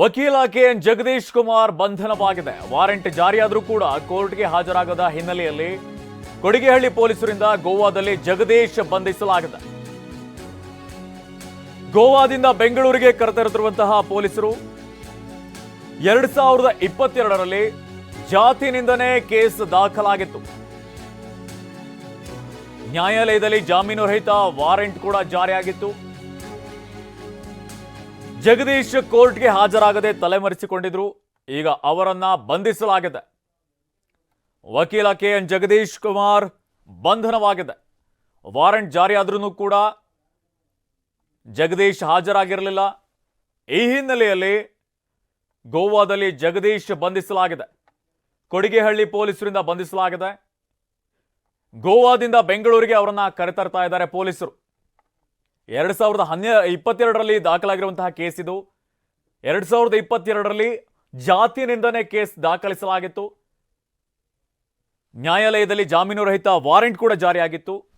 ವಕೀಲ K N Jagadish Kumar ಬಂಧನವಾಗಿದೆ. Warrant ಜಾರಿಯಾದರೂ ಕೂಡ ಕೋರ್ಟ್ಗೆ ಹಾಜರಾಗದ ಹಿನ್ನೆಲೆಯಲ್ಲಿ ಕೊಡಿಗೆಹಳ್ಳಿ ಪೊಲೀಸರಿಂದ ಗೋವಾದಲ್ಲಿ ಜಗದೀಶ್ ಬಂಧಿಸಲಾಗಿದೆ. ಗೋವಾದಿಂದ ಬೆಂಗಳೂರಿಗೆ ಕರೆತರುತ್ತಿರುವಂತಹ ಪೊಲೀಸರು ಎರಡ್ ಸಾವಿರದ ಇಪ್ಪತ್ತೆರಡರಲ್ಲಿ ಜಾತಿ ನಿಂದನೆ ಕೇಸ್ ದಾಖಲಾಗಿತ್ತು. ನ್ಯಾಯಾಲಯದಲ್ಲಿ ಜಾಮೀನು ರಹಿತ ವಾರೆಂಟ್ ಕೂಡ ಜಾರಿಯಾಗಿತ್ತು. ಜಗದೀಶ್ ಕೋರ್ಟ್ಗೆ ಹಾಜರಾಗದೆ ತಲೆಮರೆಸಿಕೊಂಡಿದ್ರು. ಈಗ ಅವರನ್ನ ಬಂಧಿಸಲಾಗಿದೆ. ವಕೀಲ ಕೆ ಎನ್ ಜಗದೀಶ್ ಕುಮಾರ್ ಬಂಧನವಾಗಿದೆ. ವಾರೆಂಟ್ ಜಾರಿಯಾದ್ರೂ ಕೂಡ ಜಗದೀಶ್ ಹಾಜರಾಗಿರಲಿಲ್ಲ. ಈ ಹಿನ್ನೆಲೆಯಲ್ಲಿ ಗೋವಾದಲ್ಲಿ ಜಗದೀಶ್ ಬಂಧಿಸಲಾಗಿದೆ. ಕೊಡಿಗೆಹಳ್ಳಿ ಪೊಲೀಸರಿಂದ ಬಂಧಿಸಲಾಗಿದೆ. ಗೋವಾದಿಂದ ಬೆಂಗಳೂರಿಗೆ ಅವರನ್ನ ಕರೆತರ್ತಾ ಇದ್ದಾರೆ ಪೊಲೀಸರು. ಎರಡು ಸಾವಿರದ ಹನ್ನೆ, ಇಪ್ಪತ್ತೆರಡರಲ್ಲಿ ದಾಖಲಾಗಿರುವಂತಹ ಕೇಸ್ ಇದು. ಎರಡು ಸಾವಿರದ ಇಪ್ಪತ್ತೆರಡರಲ್ಲಿ ಜಾತಿ ನಿಂದನೆ ಕೇಸ್ ದಾಖಲಿಸಲಾಗಿತ್ತು. ನ್ಯಾಯಾಲಯದಲ್ಲಿ ಜಾಮೀನು ರಹಿತ ವಾರೆಂಟ್ ಕೂಡ ಜಾರಿಯಾಗಿತ್ತು.